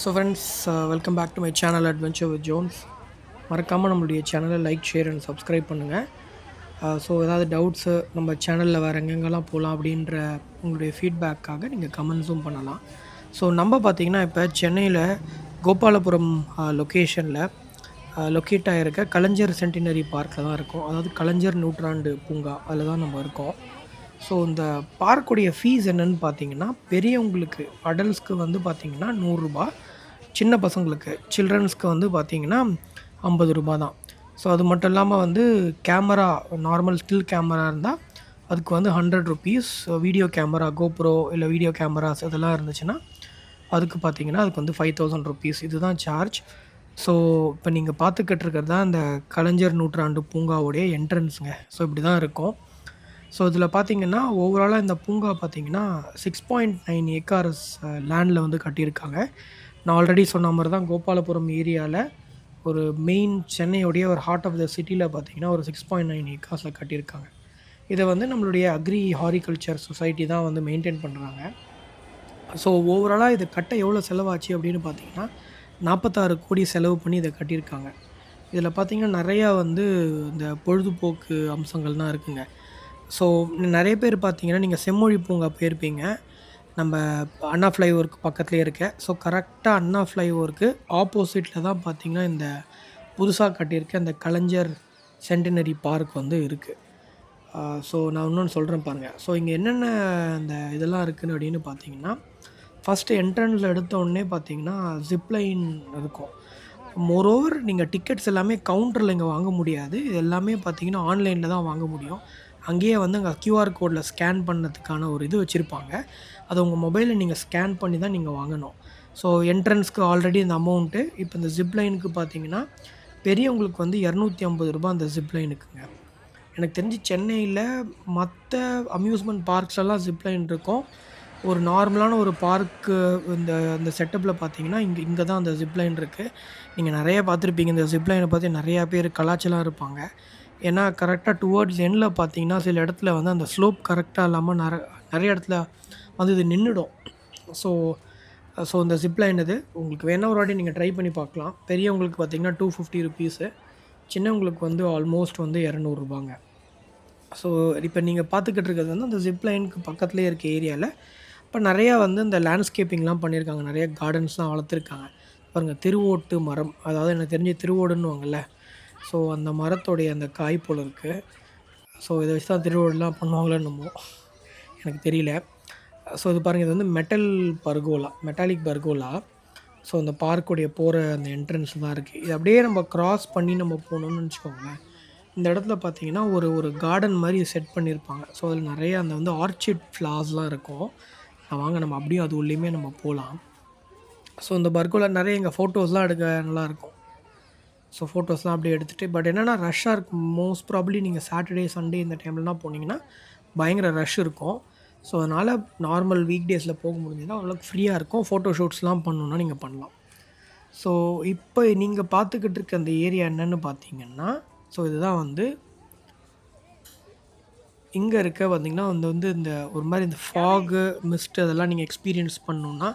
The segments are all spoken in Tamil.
So friends welcome back to my channel adventure with Jones மறக்காமல் நம்மளுடைய சேனலை லைக் ஷேர் அண்ட் சப்ஸ்கிரைப் பண்ணுங்கள் ஸோ ஏதாவது டவுட்ஸு uh, நம்ம சேனலில் வேறு எங்கெங்கெல்லாம் போகலாம் அப்படின்ற உங்களுடைய ஃபீட்பேக்காக நீங்கள் கமெண்ட்ஸும் பண்ணலாம். ஸோ நம்ம பார்த்திங்கன்னா இப்போ சென்னையில் கோபாலபுரம் லொக்கேஷனில் லொக்கேட் ஆகிருக்க கலைஞர் சென்டினரி பார்க்கில் தான் இருக்கோம். அதாவது கலைஞர் நூற்றாண்டு பூங்கா அதில் தான் நம்ம இருக்கோம். ஸோ இந்த பார்க்குடைய ஃபீஸ் என்னென்னு பார்த்தீங்கன்னா பெரியவங்களுக்கு அடல்ட்ஸ்க்கு வந்து பார்த்திங்கன்னா நூறுரூபா. சின்ன பசங்களுக்கு சில்ட்ரன்ஸ்க்கு வந்து பார்த்தீங்கன்னா ஐம்பது ரூபா தான். ஸோ அது மட்டும் இல்லாமல் வந்து கேமரா நார்மல் ஸ்டில் கேமரா இருந்தால் அதுக்கு வந்து hundred rupees video camera GoPro இல்லை வீடியோ கேமராஸ் இதெல்லாம் இருந்துச்சுன்னா அதுக்கு பார்த்தீங்கன்னா அதுக்கு வந்து ஃபைவ் தௌசண்ட் ருபீஸ் இதுதான் சார்ஜ் ஸோ இப்போ நீங்கள் பார்த்துக்கிட்டு இருக்கிறது தான் இந்த கலைஞர் நூற்றாண்டு பூங்காவுடைய என்ட்ரன்ஸுங்க ஸோ இப்படி தான் இருக்கும். ஸோ இதில் பார்த்தீங்கன்னா ஓவராலாக இந்த பூங்கா பார்த்தீங்கன்னா சிக்ஸ் பாயிண்ட் நைன் ஏக்கார்ஸ் லேண்டில் வந்து கட்டியிருக்காங்க. நான் ஆல்ரெடி சொன்ன மாதிரி தான் கோபாலபுரம் ஏரியாவில் ஒரு மெயின் சென்னையுடைய ஒரு ஹார்ட் ஆஃப் த சிட்டியில் பார்த்தீங்கன்னா ஒரு சிக்ஸ் பாயிண்ட் நைன் ஏக்கர்ஸில் கட்டியிருக்காங்க. இதை வந்து நம்மளுடைய அக்ரி ஹாரிகல்ச்சர் சொசைட்டி தான் வந்து மெயின்டைன் பண்ணுறாங்க ஸோ ஓவராலாக இது கட்ட எவ்வளோ செலவாச்சு அப்படின்னு பார்த்தீங்கன்னா நாற்பத்தாறு கோடி செலவு பண்ணி இதை கட்டியிருக்காங்க. இதில் பார்த்தீங்கன்னா நிறையா வந்து இந்த பொழுதுபோக்கு அம்சங்கள்லாம் இருக்குங்க. ஸோ நிறைய பேர் பார்த்தீங்கன்னா நீங்கள் செம்மொழி பூங்கா போயிருப்பீங்க. நம்ம அண்ணா ஃப்ளைஓவருக்கு பக்கத்துலேயே இருக்க. ஸோ கரெக்டாக அண்ணா ஃப்ளைஓவருக்கு ஆப்போசிட்டில் தான் பார்த்தீங்கன்னா இந்த புதுசாக கட்டியிருக்க அந்த கலைஞர் சென்டினரி பார்க் வந்து இருக்குது ஸோ நான் இன்னொன்று சொல்கிறேன் பாருங்கள் ஸோ இங்கே என்னென்ன இந்த இதெல்லாம் இருக்குதுன்னு அப்படின்னு பார்த்தீங்கன்னா ஃபஸ்ட்டு என்ட்ரன்ஸில் எடுத்த உடனே பார்த்தீங்கன்னா ஜிப்லைன் இருக்கும். மோரோவர் நீங்கள் டிக்கெட்ஸ் எல்லாமே கவுண்டரில் இங்கே வாங்க முடியாது. இது எல்லாமே பார்த்தீங்கன்னா ஆன்லைனில் தான் வாங்க முடியும். அங்கேயே வந்து அங்கே க்யூஆர் கோடில் ஸ்கேன் பண்ணதுக்கான ஒரு இது வச்சுருப்பாங்க. அதை உங்கள் மொபைலில் நீங்கள் ஸ்கேன் பண்ணி தான் நீங்கள் வாங்கணும். ஸோ என்ட்ரன்ஸ்க்கு ஆல்ரெடி இந்த அமௌண்ட்டு இப்போ இந்த ஜிப்லைனுக்கு பார்த்தீங்கன்னா பெரியவங்களுக்கு வந்து இரநூத்தி ஐம்பது ரூபா அந்த ஜிப்லைனுக்குங்க எனக்கு தெரிஞ்சு சென்னையில் மற்ற அம்யூஸ்மெண்ட் பார்க்ஸ்லாம் ஜிப்லைன் இருக்கும். ஒரு நார்மலான ஒரு பார்க்கு இந்த இந்த செட்டப்பில் பார்த்தீங்கன்னா இங்கே இங்கே தான் அந்த ஜிப்லைன் இருக்குது நீங்கள் நிறைய பார்த்துருப்பீங்க. இந்த ஜிப்லைனை பார்த்து நிறையா பேர் கலாச்சலாக இருப்பாங்க. ஏன்னா கரெக்டாக டுவர்ட்ஸ் எண்டில் பார்த்தீங்கன்னா சில இடத்துல வந்து அந்த ஸ்லோப் கரெக்டாக இல்லாமல் நிற நிறைய இடத்துல வந்து இது நின்றுடும் ஸோ ஸோ இந்த ஜிப்லைன் இது உங்களுக்கு வேணால் ஒரு வாட்டி நீங்கள் ட்ரை பண்ணி பார்க்கலாம். பெரியவங்களுக்கு பார்த்தீங்கன்னா டூ ஃபிஃப்டி ருபீஸு சின்னவங்களுக்கு வந்து ஆல்மோஸ்ட் வந்து இரநூறுபாங்க ஸோ இப்போ நீங்கள் பார்த்துக்கிட்டு இருக்கிறது வந்து அந்த ஜிப்லைனுக்கு பக்கத்துலேயே இருக்க ஏரியாவில் இப்போ நிறையா வந்து இந்த லேண்ட்ஸ்கேப்பிங்லாம் பண்ணியிருக்காங்க. நிறைய கார்டன்ஸ்லாம் வளர்த்துருக்காங்க. பாருங்கள் திருவோட்டு மரம். அதாவது எனக்கு தெரிஞ்ச திருவோடுன்னுவாங்கல்ல ஸோ அந்த மரத்தோடைய அந்த காய் போல் இருக்குது ஸோ இதை வச்சு தான் திருவிழாலாம் பண்ணுவாங்களேன்னு நம்ம எனக்கு தெரியல. ஸோ இது பாருங்கள் இது வந்து metal pergola metallic pergola so அந்த பார்க்குடைய போகிற அந்த என்ட்ரன்ஸ் தான் இருக்குது இது அப்படியே நம்ம க்ராஸ் பண்ணி நம்ம போகணுன்னு வச்சுக்கோங்களேன். இந்த இடத்துல பார்த்தீங்கன்னா ஒரு ஒரு கார்டன் மாதிரி செட் பண்ணியிருப்பாங்க. ஸோ அதில் நிறைய அந்த வந்து ஆர்ச்சிட் ஃப்ளார்ஸ்லாம் இருக்கும். வாங்க நம்ம அப்படியும் அது உள்ளேயுமே நம்ம போகலாம். ஸோ இந்த பர்கோவில் நிறைய எங்கள் ஃபோட்டோஸ்லாம் எடுக்க நல்லாயிருக்கும் ஸோ ஃபோட்டோஸ்லாம் அப்படியே எடுத்துகிட்டு பட் என்னென்னா ரஷ்ஷாக இருக்கும். மோஸ்ட் ப்ராப்ளி நீங்கள் சாட்டர்டே சண்டே இந்த டைம்லலாம் போனீங்கன்னா பயங்கர ரஷ் இருக்கும். ஸோ அதனால் நார்மல் வீக் டேஸில் போக முடிஞ்சதுன்னா அவ்வளோக்கு ஃப்ரீயாக இருக்கும். ஃபோட்டோ ஷூட்ஸ்லாம் பண்ணணுன்னா நீங்கள் பண்ணலாம். ஸோ இப்போ நீங்கள் பார்த்துக்கிட்டு இருக்க அந்த ஏரியா என்னென்னு பார்த்தீங்கன்னா ஸோ இதுதான் வந்து இங்கே இருக்க பார்த்திங்கன்னா வந்து வந்து இந்த ஒரு மாதிரி இந்த ஃபாகு மிஸ்ட் அதெல்லாம் நீங்கள் எக்ஸ்பீரியன்ஸ் பண்ணணுன்னா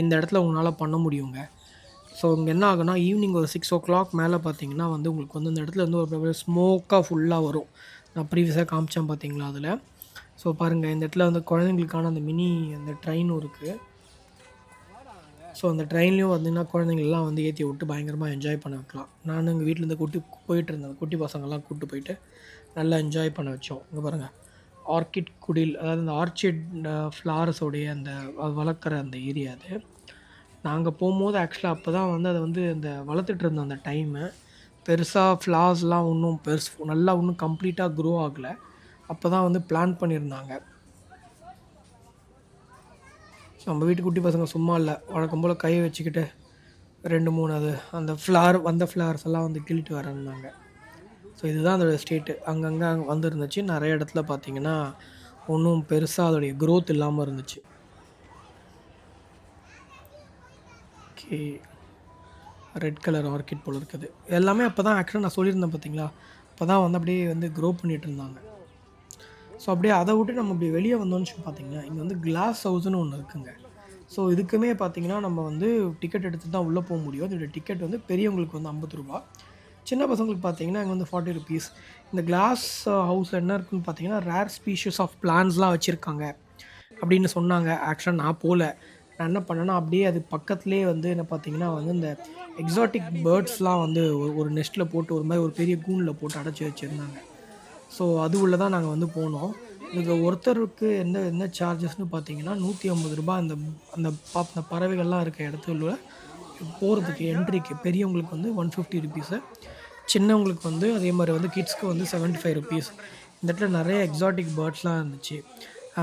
இந்த இடத்துல உங்களால் பண்ண முடியுங்க. ஸோ இங்கே என்ன ஆகுனா ஈவினிங் ஒரு சிக்ஸ் ஓ கிளாக் மேலே பார்த்தீங்கன்னா வந்து உங்களுக்கு வந்து இந்த இடத்துல வந்து ஒரு ஸ்மோக்காக ஃபுல்லாக வரும். நான் ப்ரீவியஸாக காமிச்சேன் பார்த்தீங்களா அதில்? ஸோ பாருங்கள் இந்த இடத்துல வந்து குழந்தைங்களுக்கான அந்த மினி அந்த ட்ரெயினும் இருக்குது ஸோ அந்த ட்ரெயின்லேயும் பார்த்தீங்கன்னா குழந்தைங்களெலாம் வந்து ஏற்றி விட்டு பயங்கரமாக என்ஜாய் பண்ண வைக்கலாம். நான் எங்கள் வீட்டிலேருந்து கூட்டி போயிட்டு இருந்தேன். குட்டி பசங்கள்லாம் கூப்பிட்டு போயிட்டு நல்லா என்ஜாய் பண்ண வச்சோம். இங்கே பாருங்கள் ஆர்கிட் குடில் அதாவது இந்த ஆர்ச்சிட் ஃப்ளார்ஸோடைய அந்த வளர்க்குற அந்த ஏரியா அது. நாங்கள் போகும்போது ஆக்சுவலாக அப்போ தான் வந்து அதை வந்து அந்த வளர்த்துட்டு இருந்த அந்த டைமு பெருசாக ஃப்ளார்ஸ்லாம் ஒன்றும் பெருசு நல்லா ஒன்றும் கம்ப்ளீட்டாக க்ரோ ஆகலை. அப்போ தான் வந்து பிளான் பண்ணியிருந்தாங்க. ஸோ நம்ம வீட்டு குட்டி பசங்க சும்மா இல்லை. வழக்கம் போல் கையை வச்சுக்கிட்டு ரெண்டு மூணு அது அந்த ஃப்ளார் வந்த ஃப்ளார்ஸ் எல்லாம் வந்து கிள்ளிட்டு வரந்தாங்க ஸோ இதுதான் அதோடய ஸ்டேட்டு அங்கங்கே அங்கே வந்துருந்துச்சு. நிறைய இடத்துல பார்த்தீங்கன்னா ஒன்றும் பெருசாக அதோடைய க்ரோத் இல்லாமல் இருந்துச்சு. ஓகே ரெட் கலர் ஆர்கிட் போல் இருக்குது. எல்லாமே அப்போ தான் ஆக்சுவலாக நான் சொல்லியிருந்தேன் பார்த்தீங்களா அப்போ தான் வந்து அப்படியே வந்து க்ரோ பண்ணிகிட்டு இருந்தாங்க. ஸோ அப்படியே அதை விட்டு நம்ம இப்படி வெளியே வந்தோம்னு பார்த்தீங்கன்னா இங்கே வந்து கிளாஸ் ஹவுஸ்னு ஒன்று இருக்குங்க. ஸோ இதுக்குமே பார்த்தீங்கன்னா நம்ம வந்து டிக்கெட் எடுத்துட்டு தான் உள்ளே போக முடியும். இதோட டிக்கெட் வந்து பெரியவங்களுக்கு வந்து ஐம்பது ரூபா. சின்ன பசங்களுக்கு பார்த்தீங்கன்னா இங்கே வந்து ஃபார்ட்டி ருபீஸ் இந்த கிளாஸ் ஹவுஸில் என்ன இருக்குன்னு பார்த்தீங்கன்னா ரேர் ஸ்பீஷஸ் ஆஃப் பிளான்ஸ்லாம் வச்சுருக்காங்க. அப்படின்னு சொன்னாங்க. ஆக்சுவலாக நான் போகல நான் என்ன பண்ணேன்னா அப்படியே அது பக்கத்துலேயே வந்து என்ன பார்த்தீங்கன்னா வந்து இந்த எக்ஸாட்டிக் பேர்ட்ஸ்லாம் வந்து ஒரு ஒரு நெஸ்ட்டில் போட்டு ஒரு மாதிரி ஒரு பெரிய கூண்டில் போட்டு அடைச்சி வச்சுருந்தாங்க. ஸோ அது உள்ள தான் நாங்கள் வந்து போனோம். இதுக்கு ஒருத்தருக்கு என்ன என்ன சார்ஜஸ்னு பார்த்தீங்கன்னா நூற்றி ஐம்பது ரூபாய் அந்த அந்த பா அந்த பறவைகள்லாம் இருக்க இடத்துல போகிறதுக்கு என்ட்ரிக்கு பெரியவங்களுக்கு வந்து ஒன் ஃபிஃப்டி ருபீஸு சின்னவங்களுக்கு வந்து அதே மாதிரி வந்து கிட்ஸ்க்கு வந்து செவன்ட்டி ஃபைவ் ருபீஸ் இந்த இடத்துல நிறைய எக்ஸாட்டிக் பேர்ட்ஸ்லாம் இருந்துச்சு.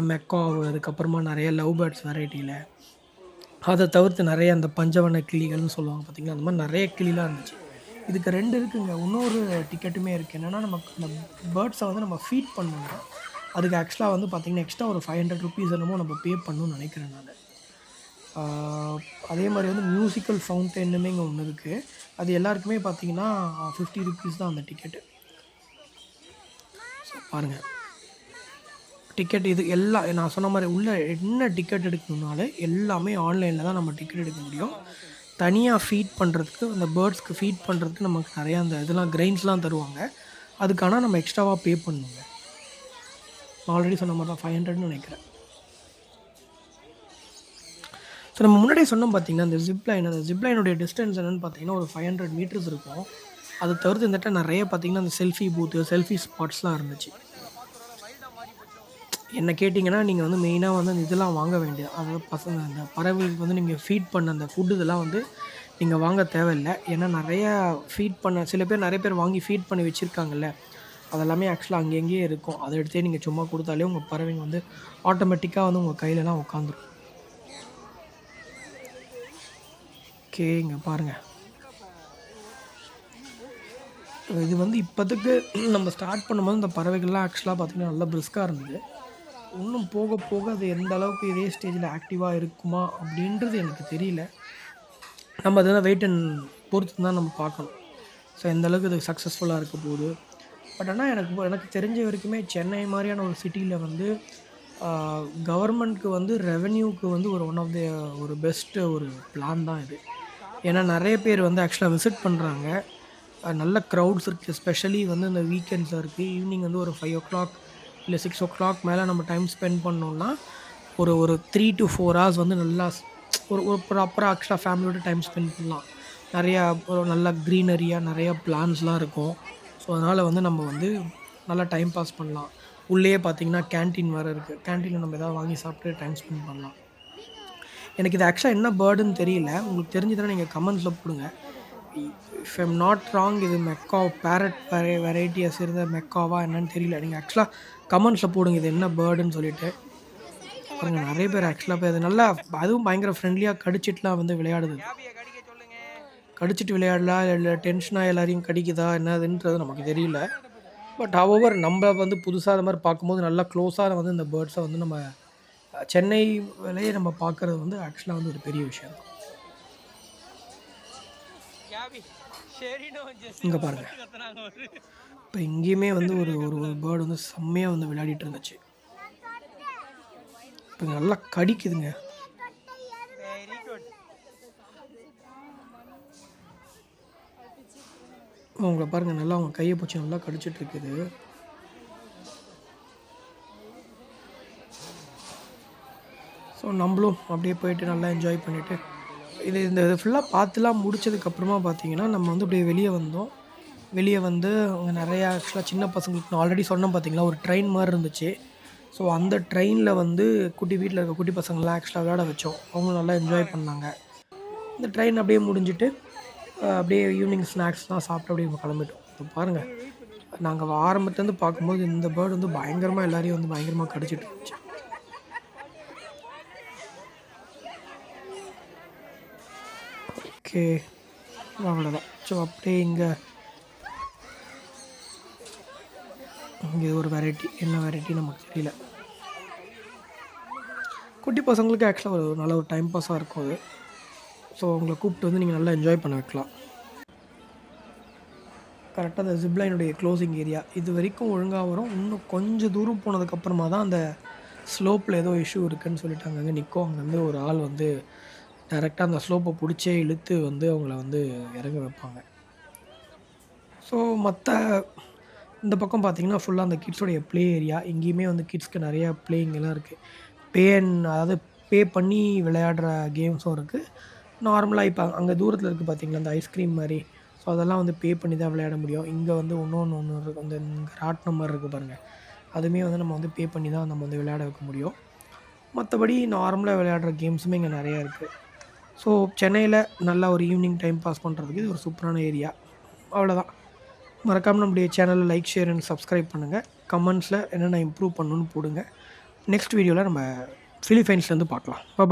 மெக்காவ் அதுக்கப்புறமா நிறைய லவ் பேர்ட்ஸ் வெரைட்டியில் அதை தவிர்த்து நிறைய அந்த பஞ்சவன கிளிகள்னு சொல்லுவாங்க பார்த்திங்கன்னா அந்த மாதிரி நிறைய கிளிலாம் இருந்துச்சு. இதுக்கு ரெண்டு இருக்குங்க. இன்னொரு டிக்கெட்டுமே இருக்குது என்னென்னா நமக்கு அந்த பேர்ட்ஸை வந்து நம்ம ஃபீட் பண்ணணும் அதுக்கு ஆக்சுவலாக வந்து பார்த்திங்கன்னா எக்ஸ்ட்ரா ஒரு ஃபைவ் ஹண்ட்ரட் ருபீஸ் என்னமோ நம்ம பே பண்ணணும்னு நினைக்கிறேன் நான். அதே மாதிரி வந்து மியூசிக்கல் ஃபவுண்டென்னுமே இங்கே ஒன்று இருக்குது அது எல்லாருக்குமே பார்த்திங்கன்னா ஃபிஃப்டி ருபீஸ் தான் அந்த டிக்கெட்டு ஸோ பாருங்கள் டிக்கெட் இது எல்லாம் நான் சொன்ன மாதிரி உள்ள என்ன டிக்கெட் எடுக்கணுனாலே எல்லாமே ஆன்லைனில் தான் நம்ம டிக்கெட் எடுக்க முடியும். தனியாக ஃபீட் பண்ணுறதுக்கு அந்த பேர்ட்ஸ்க்கு ஃபீட் பண்ணுறதுக்கு நமக்கு நிறையா அந்த இதெல்லாம் கிரெயின்ஸ்லாம் தருவாங்க. அதுக்கான நம்ம எக்ஸ்ட்ராவாக பே பண்ணுங்க ஆல்ரெடி சொன்ன மாதிரி தான் ஃபைவ் ஹண்ட்ரட்னு நினைக்கிறேன். ஸோ நம்ம முன்னாடியே சொன்னோம் பார்த்தீங்கன்னா இந்த ஜிப்லைன் அந்த ஜிப்லைனுடைய டிஸ்டன்ஸ் என்னென்னு பார்த்தீங்கன்னா ஒரு ஃபைவ் ஹண்ட்ரட் மீட்டர்ஸ் இருக்கும். அதை தவிர்த்து இந்த நிறைய பார்த்தீங்கன்னா அந்த செல்ஃபி பூத்து செல்ஃபி ஸ்பாட்ஸ்லாம் இருந்துச்சு. என்னை கேட்டிங்கன்னா நீங்கள் வந்து மெயினாக வந்து அந்த இதெல்லாம் வாங்க வேண்டியது. அதாவது பசங்க அந்த பறவைகளுக்கு வந்து நீங்கள் ஃபீட் பண்ண அந்த ஃபுட்டு இதெல்லாம் வந்து நீங்கள் வாங்க தேவையில்லை. ஏன்னா நிறையா ஃபீட் பண்ண சில பேர் நிறைய பேர் வாங்கி ஃபீட் பண்ணி வச்சுருக்காங்கல்ல. அதெல்லாமே ஆக்சுவலாக அங்கேயே இருக்கும். அதை எடுத்தே நீங்கள் சும்மா கொடுத்தாலே உங்கள் பறவைங்க வந்து ஆட்டோமேட்டிக்காக வந்து உங்கள் கையிலலாம் உட்காந்துரும் ஓகே இங்கே பாருங்கள் இது வந்து இப்போதைக்கு நம்ம ஸ்டார்ட் பண்ணும்போது இந்த பறவைகள்லாம் ஆக்சுவலாக பார்த்திங்கன்னா நல்லா பிரிஸ்காக இருந்தது. இன்னும் போக போக அது எந்த அளவுக்கு இதே ஸ்டேஜில் ஆக்டிவாக இருக்குமா அப்படின்றது எனக்கு தெரியல. நம்ம அதெல்லாம் வெயிட் அண்ட் பொறுத்து தான் நம்ம பார்க்கணும். ஸோ எந்த அளவுக்கு இது சக்ஸஸ்ஃபுல்லாக இருக்க போகுது. பட் ஆனால் எனக்கு எனக்கு தெரிஞ்ச வரைக்குமே சென்னை மாதிரியான ஒரு சிட்டியில் வந்து கவர்மெண்ட்க்கு வந்து ரெவென்யூக்கு வந்து ஒரு ஒன் ஆஃப் த ஒரு பெஸ்ட்டு ஒரு பிளான் தான் இது. ஏன்னா நிறைய பேர் வந்து ஆக்சுவலாக விசிட் பண்ணுறாங்க நல்ல க்ரௌட்ஸ் இருக்குது ஸ்பெஷலி வந்து இந்த வீக்கெண்ட்ஸில் இருக்குது ஈவினிங் வந்து ஒரு ஃபைவ் ஓ கிளாக் இல்லை சிக்ஸ் ஓ கிளாக் மேலே நம்ம டைம் ஸ்பெண்ட் பண்ணோம்னா ஒரு ஒரு த்ரீ டு ஃபோர் ஹவர்ஸ் வந்து நல்லா ஒரு ஒரு ப்ராப்பராக ஆக்சுவலாக ஃபேமிலியோட டைம் ஸ்பெண்ட் பண்ணலாம். நிறையா ஒரு நல்லா க்ரீனரியாக நிறையா பிளான்ஸ்லாம் இருக்கும். ஸோ அதனால் வந்து நம்ம வந்து நல்லா டைம் பாஸ் பண்ணலாம். உள்ளேயே பார்த்தீங்கன்னா கேன்டீன் வேறு இருக்குது கேன்டீனில் நம்ம எதாவது வாங்கி சாப்பிட்டு டைம் ஸ்பெண்ட் பண்ணலாம். எனக்கு இது ஆக்சுவலாக என்ன பேர்டுன்னு தெரியல. உங்களுக்கு தெரிஞ்சதுன்னா நீங்கள் கமெண்ட்ஸில் போடுங்க. இஃப் எம் நாட் ராங் இது மெக்கா பேரட் வெரை வெரைட்டியாக சேர்ந்த மெக்காவா என்னன்னு தெரியல. நீங்கள் ஆக்சுவலாக கமெண்ட்ஸில் போடுங்க இது என்ன பேர்டுன்னு சொல்லிட்டு. பாருங்கள் நிறைய பேர் ஆக்சுவலாக போய் அது நல்லா அதுவும் பயங்கர ஃப்ரெண்ட்லியாக கடிச்சிட்டுலாம் வந்து விளையாடுது. கடிச்சிட்டு விளையாடலாம் இல்லை டென்ஷனாக எல்லாரையும் கடிக்குதா என்னதுன்றது நமக்கு தெரியல. பட் ஹவர் நம்ம வந்து புதுசாக அது மாதிரி பார்க்கும்போது நல்லா க்ளோஸாக வந்து இந்த பேர்ட்ஸை வந்து நம்ம சென்னை விலையை நம்ம பார்க்குறது வந்து ஆக்சுவலாக வந்து ஒரு பெரிய விஷயம். இங்கே பாருங்கள் இப்போ இங்கேயுமே வந்து ஒரு ஒரு ஒரு பேர்டு வந்து செம்மையாக வந்து விளையாடிட்டு இருந்துச்சு. இப்போ நல்லா கடிக்குதுங்க. உங்களை பாருங்கள் நல்லா அவங்க கையை பிடிச்சி நல்லா கடிச்சிட்டு இருக்குது. ஸோ நம்மளும் அப்படியே போயிட்டு நல்லா என்ஜாய் பண்ணிவிட்டு இது இந்த இது ஃபுல்லாக பார்த்துலாம் முடிச்சதுக்கப்புறமா பார்த்தீங்கன்னா நம்ம வந்து அப்படியே வெளியே வந்தோம். வெளியே வந்து அங்கே நிறையா ஆக்சுவலாக சின்ன பசங்களுக்கு நான் ஆல்ரெடி சொன்னேன் பார்த்தீங்களா ஒரு ட்ரெயின் மாதிரி இருந்துச்சு. ஸோ அந்த ட்ரெயினில் வந்து குட்டி வீட்டில் இருக்க குட்டி பசங்களாம் ஆக்சுவலாக விளையாட வச்சோம். அவங்க நல்லா என்ஜாய் பண்ணாங்க. இந்த ட்ரெயின் அப்படியே முடிஞ்சுட்டு அப்படியே ஈவினிங் ஸ்நாக்ஸ்லாம் சாப்பிட்டு அப்படியே கிளம்பிட்டோம். இப்போ பாருங்கள் நாங்கள் ஆரம்பத்துலேருந்து பார்க்கும்போது இந்த பேர்டு வந்து பயங்கரமாக எல்லாரையும் வந்து பயங்கரமாக கடிச்சிட்டு இருந்துச்சு. ஓகே அவ்வளோதான் ஸோ அப்படியே இங்கே இங்கே ஒரு வெரைட்டி என்ன வெரைட்டி நமக்கு தெரியல. குட்டி பசங்களுக்கு ஆக்சுவலாக ஒரு நல்ல ஒரு டைம் பாஸாக இருக்கும் அது. ஸோ அவங்கள கூப்பிட்டு வந்து நீங்கள் நல்லா என்ஜாய் பண்ண வைக்கலாம். கரெக்டாக அந்த ஜிப்லைனுடைய க்ளோசிங் ஏரியா இது வரைக்கும் ஒழுங்காக வரும். இன்னும் கொஞ்சம் தூரம் போனதுக்கப்புறமா தான் அந்த ஸ்லோப்பில் ஏதோ இஷ்யூ இருக்குன்னு சொல்லிட்டு அங்கங்கே நிற்கும் அங்கேருந்து ஒரு ஆள் வந்து டைரெக்டாக அந்த ஸ்லோப்பை பிடிச்சே இழுத்து வந்து அவங்கள வந்து இறங்க வைப்பாங்க. ஸோ மற்ற இந்த பக்கம் பார்த்தீங்கன்னா ஃபுல்லாக அந்த கிட்ஸோடைய ப்ளே ஏரியா இங்கேயுமே வந்து கிட்ஸ்க்கு நிறையா பிளேயிங்கெல்லாம் இருக்குது பே அண்ட் அதாவது பே பண்ணி விளையாடுற கேம்ஸும் இருக்குது நார்மலாக இப்போ அங்கே தூரத்தில் இருக்குது பார்த்தீங்களா அந்த ஐஸ்கிரீம் மாதிரி. ஸோ அதெல்லாம் வந்து பே பண்ணி தான் விளையாட முடியும். இங்கே வந்து ஒன்று ஒன்று இருக்குது அந்த இங்கே நம்பர் இருக்குது பாருங்கள் அதுவுமே வந்து நம்ம வந்து பே பண்ணி தான் நம்ம வந்து விளையாட வைக்க முடியும். மற்றபடி நார்மலாக விளையாடுற கேம்ஸுமே இங்கே நிறையா இருக்குது ஸோ சென்னையில் நல்லா ஒரு ஈவினிங் டைம் பாஸ் பண்ணுறதுக்கு இது ஒரு சூப்பரான ஏரியா அவ்வளோதான் மறக்காமல் நம்முடைய சேனலை லைக் ஷேர் அண்ட் சப்ஸ்கிரைப் பண்ணுங்கள் கமெண்ட்ஸில் என்னென்ன இம்ப்ரூவ் பண்ணணும்னு போடுங்க. நெக்ஸ்ட் வீடியோவில் நம்ம ஃபிலிப்பைன்ஸ்லேருந்து பார்க்கலாம்.